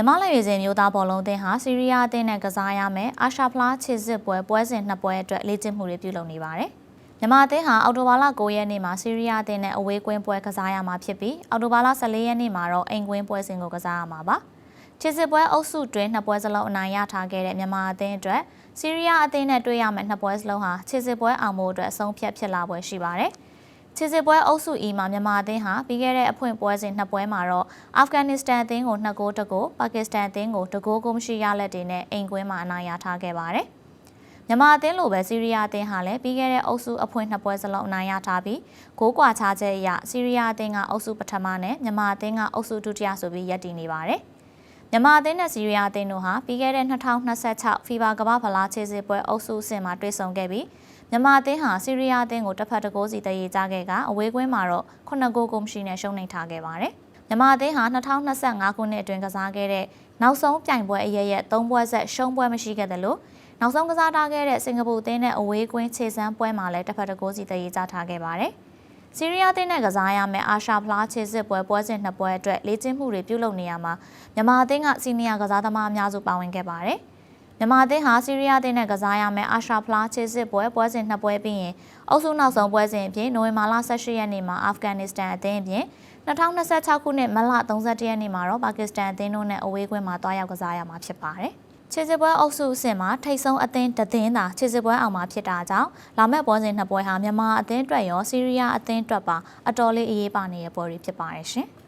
မြမလက်ရွေစင်မျိုးသားဘောလုံးအသင်းဟာစီးရီးယားအသင်းနဲ့ကစားရမယ်အာရှဖလားခြေစစ်ပွဲပွဲစဉ်နှစ်ပွဲအတွက်လေ့ကျင့်မှုတွေပြုလုပ်နေပါတယ်။မြမအသင်းဟာအော်တိုဘာလ9ရက်နေ့မှာစီးရီးယားအသင်းနဲ့အဝေးကွင်းပွဲကစားရမှာဖြစ်ပြီးအော်တိုဘာလ14ရက်နေ့မှာတော့အိမ်ကွင်းပွဲစဉ်ကိုကစားရမှာပါ။ခြေစစ်ပွဲအုပ်စုတွင်းနှစ်ပွဲစလုံးအနိုင်ရထားခဲ့တဲ့မြန်မာအသင်းအတွက်စီးရီးယားအသင်းနဲ့တွေ့ရမယ့်နှစ်ပွဲစလုံးဟာခြေစစ်ပွဲအောင်ဖို့အတွက်အဆုံးဖြတ်ဖြစ်လာပွဲရှိပါတယ်။ ခြေစစ်ပွဲအုပ်စု E မှာမြန်မာအသင်းဟာပြီးခဲ့တဲ့အဖွင့်ပွဲစဉ်နှစ်ပွဲမှာတော့အာဖဂန်နစ္စတန်အသင်းကို2ဂိုးတကိုပါကစ္စတန်အသင်းကို2ဂိုးကိုမရှိရလက်တွေနဲ့အိမ်ကွင်းမှာအနိုင်ရထားခဲ့ပါတယ်။မြန်မာအသင်းလိုပဲစီးရီးယားအသင်းဟာလည်းပြီးခဲ့တဲ့အုပ်စုအဖွင့်နှစ်ပွဲစလုံးအနိုင်ရထားပြီးဂိုးကွာခြားချက်အရစီးရီးယားအသင်းကအုပ်စုပထမနဲ့မြန်မာအသင်းကအုပ်စုဒုတိယဆိုပြီးရပ်တည်နေပါတယ်။မြန်မာအသင်းနဲ့စီးရီးယားအသင်းတို့ဟာပြီးခဲ့တဲ့2026ဖီဘာကမ္ဘာဖလားခြေစစ်ပွဲအုပ်စုအဆင့်မှာတွေ့ဆုံခဲ့ပြီး မြန်မာအသင်းဟာစီးရီးယားအသင်းကိုတစ်ဖက်တစ်ကိုးစီတရေကြခဲ့ကအဝေးကွင်းမှာတော့ခုနှစ်ဂိုးကုန်ရှိနဲ့ရှုံးနိမ့်ထားခဲ့ပါတယ်။မြန်မာအသင်းဟာ2025ခုနှစ်အတွင်းကစားခဲ့တဲ့နောက်ဆုံးပြိုင်ပွဲအရရက်၃ပွဲဆက်ရှုံးပွဲမရှိခဲ့တယ်လို့နောက်ဆုံးကစားထားခဲ့တဲ့စင်ကာပူအသင်းနဲ့အဝေးကွင်းခြေစမ်းပွဲမှာလည်းတစ်ဖက်တစ်ကိုးစီတရေကြထားခဲ့ပါတယ်။စီးရီးယားတင်းနဲ့ကစားရမယ့်အာရှဖလားခြေစစ်ပွဲပွဲစဉ်နှစ်ပွဲအတွက်လေ့ကျင့်မှုတွေပြုလုပ်နေရမှာမြန်မာအသင်းကစီနီယာကစားသမားအများစုပါဝင်ခဲ့ပါတယ်။ မြန်မာအသင်းဟာစီးရီးယားအသင်းနဲ့ကစားရမယ့်အာရှဖလားခြေစစ်ပွဲပွဲစဉ်နှစ်ပွဲပြီးရင်အုပ်စုနောက်ဆုံးပွဲစဉ်အဖြစ်နိုဝင်ဘာလ18ရက်နေ့မှာအာဖဂန်နစ္စတန်အသင်းအပြင်2026ခုနှစ်မလ31ရက်နေ့မှာတော့ပါကစ္စတန်အသင်းတို့နဲ့အဝေးကွင်းမှာတွားရောက်ကစားရမှာဖြစ်ပါတယ်။ခြေစစ်ပွဲအုပ်စုအဆင့်မှာထိတ်ဆုံးအသင်းတသင်းသာခြေစစ်ပွဲအောင်မှာဖြစ်တာကြောင့်လာမယ့်ပွဲစဉ်နှစ်ပွဲဟာမြန်မာအသင်းအတွက်ရောစီးရီးယားအသင်းအတွက်ပါအတော်လေးအရေးပါနေတဲ့ပွဲတွေဖြစ်ပါတယ်ရှင်။